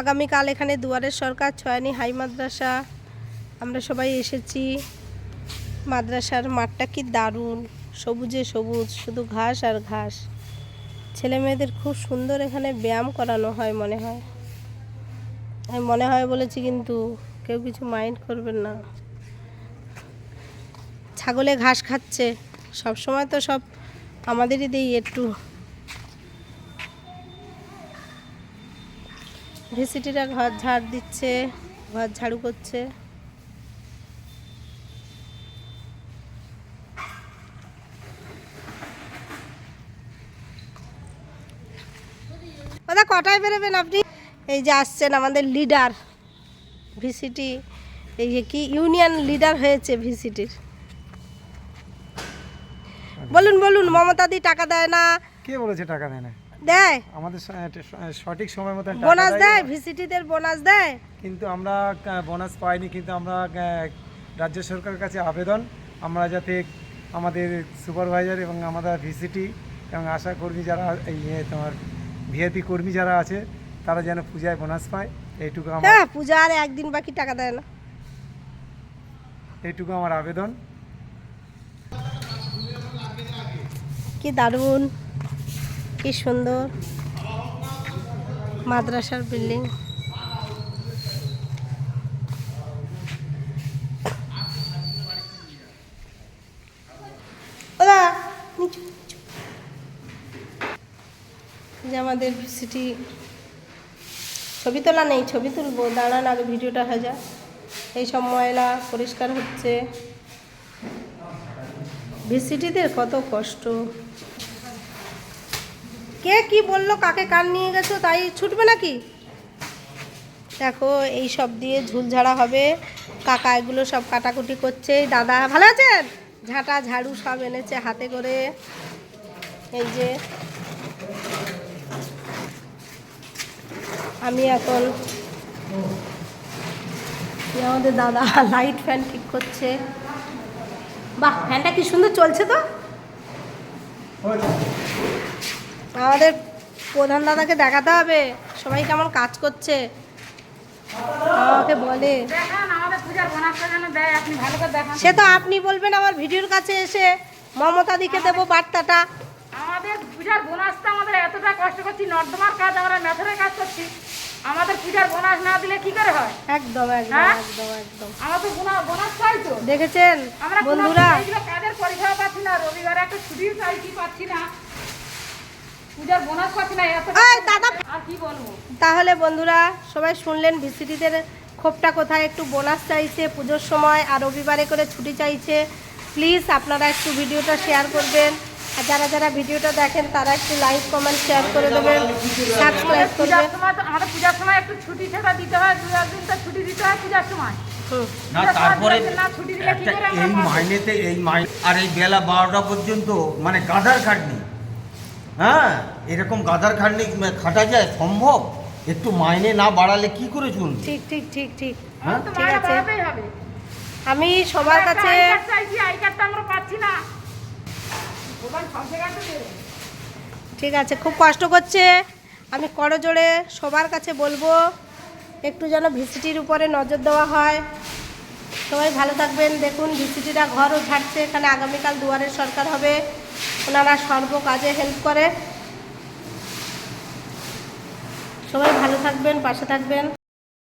আগামীকাল এখানে দুয়ারের সরকার, ছয়ানি হাই মাদ্রাসা, আমরা সবাই এসেছি। মাদ্রাসার মাঠটা কি দারুণ, সবুজে সবুজ, শুধু ঘাস আর ঘাস। ছেলে মেয়েদের খুব সুন্দর এখানে ব্যায়াম করানো হয় মনে হয়। আমি মনে হয় বলেছি কিন্তু কেউ কিছু মাইন্ড করবেন না। ছাগলে ঘাস খাচ্ছে সব সময় তো সব আমাদেরই দিই একটু। ভিসিটিরা ঘর ঝাড় দিচ্ছে, ঘর ঝাড়ু করছে। দাদা কটায় বেরোবেন আপনি? এই যে আসছেন আমাদের লিডার, ভিসিটি, এই যে কি ইউনিয়ন লিডার হয়েছে ভিসিটির। বলুন বলুন, মমতা দি টাকা দেয় না? কে বলেছে টাকা দেয় না? দেয়? আমাদের সঠিক সময় মতো বোনাস দেয়। ভিসিটিদের বোনাস দেয়? কিন্তু আমরা বোনাস পাইনি কিন্তু আমরা রাজ্য সরকারের কাছে আবেদন। আমরা যাতে আমাদের সুপারভাইজার এবং আমাদের ভিসিটি এবং আশা কর্মী যারা এই তোমার ভিআইপি কর্মী যারা আছে তারা যেন পূজায় বোনাস পায়। এইটুকু আমার হ্যাঁ পূজা আর একদিন বাকি টাকা দেয় না। এইটুকু আমার আবেদন। কি দারুণ। কি সুন্দর। মাদ্রাসার বিল্ডিং। যে আমাদের সিটি, ছবি তোলা নেই, ছবি তুলবো, দাঁড়ান আগে ভিডিওটা হয়ে যায় এই সব ময়লা পরিষ্কার হচ্ছে। ভিসিটিদের কত কষ্ট। কে কি বলল, কাকে কান নিয়ে গেছো, তাই ছুটবে নাকি? দেখো, এই সব দিয়ে ঝুল ঝাড়া হবে। কাকা এগুলো সব কাটাকুটি করছে। দাদা, ভালো আছেন? ঝাঁটা, ঝাড়ু সব এনেছে হাতে করে। এই যে, আমি এখন আমাদের দাদা লাইট ফ্যান ঠিক করছে। বাহ ফ্যানটা কি সুন্দর চলছে তো? আমাদের প্রধান দাদাকে দেখাতে হবে। সবাই কেমন কাজ করছে? আমাকে বলে। দেখান আমাদের পূজার বোনাসটা যেন দেয় আপনি ভালো করে দেখান সে তো আপনি বলবেন আমার ভিডিওর কাছে এসে মমতা দিকে দেবো বার্তাটা। আমাদের পূজার বোনাসটা আমাদের এতটা কষ্ট করছি নর্দমার কাজ আমরা মেথরের কাজ করছি। আমাদের পূজার বোনাস না দিলে কি করে হয়? একদম একদম হ্যাঁ? একদম আমাদের বোনাস চাই তো। দেখেছেন? আমরা বন্ধুরা। কাজের পরীক্ষা পাচ্ছি না রবিবারে একটা ছুটিও চাইছি পাচ্ছি না। পূজার বোনাস পাচ্ছি না এত এই দাদা আর কি বলব? তাহলে বন্ধুরা সবাই শুনলেন ভিসিটিদের ক্ষোভটা কোথায়? একটু বোনাস চাইছে পুজোর সময় আর রবিবারে করে ছুটি চাইছে। প্লিজ আপনারা একটু ভিডিওটা শেয়ার করবেন। আর যারা যারা ভিডিওটা দেখেন তারা একটু লাইক কমেন্ট শেয়ার করে দেবেন। সাবস্ক্রাইব পূজার করবেন। সময় তো আমাদের পূজার সময় একটু ছুটি ছাড়া দিতে হয় দু একদিন তো ছুটি দিতে হয় পূজার সময়। না তারপরে এই মাইনেতে এই মাইনে আর এই বেলা বারোটা পর্যন্ত মানে গাধার খাটনি। হ্যাঁ এরকম গাদার খাটনি খাটা যায় সম্ভব? একটু মাইনে না বাড়ালে কি করে চলবে? ঠিক ঠিক ঠিক ঠিক। হ্যাঁ? ঠিক আছে। আমি সবার কাছে ঠিক আছে খুব কষ্ট করছে। আমি করজোড়ে সবার কাছে বলব একটু যেন ভিসিটির উপরে নজর দেওয়া হয়। সবাই ভালো থাকবেন। দেখুন ভিসিটিরা ঘরও ঝাড়ছে। এখানে আগামীকাল দুয়ারের সরকার হবে। ওনারা সর্ব কাজে হেল্প করে। সবাই ভালো থাকবেন পাশে থাকবেন।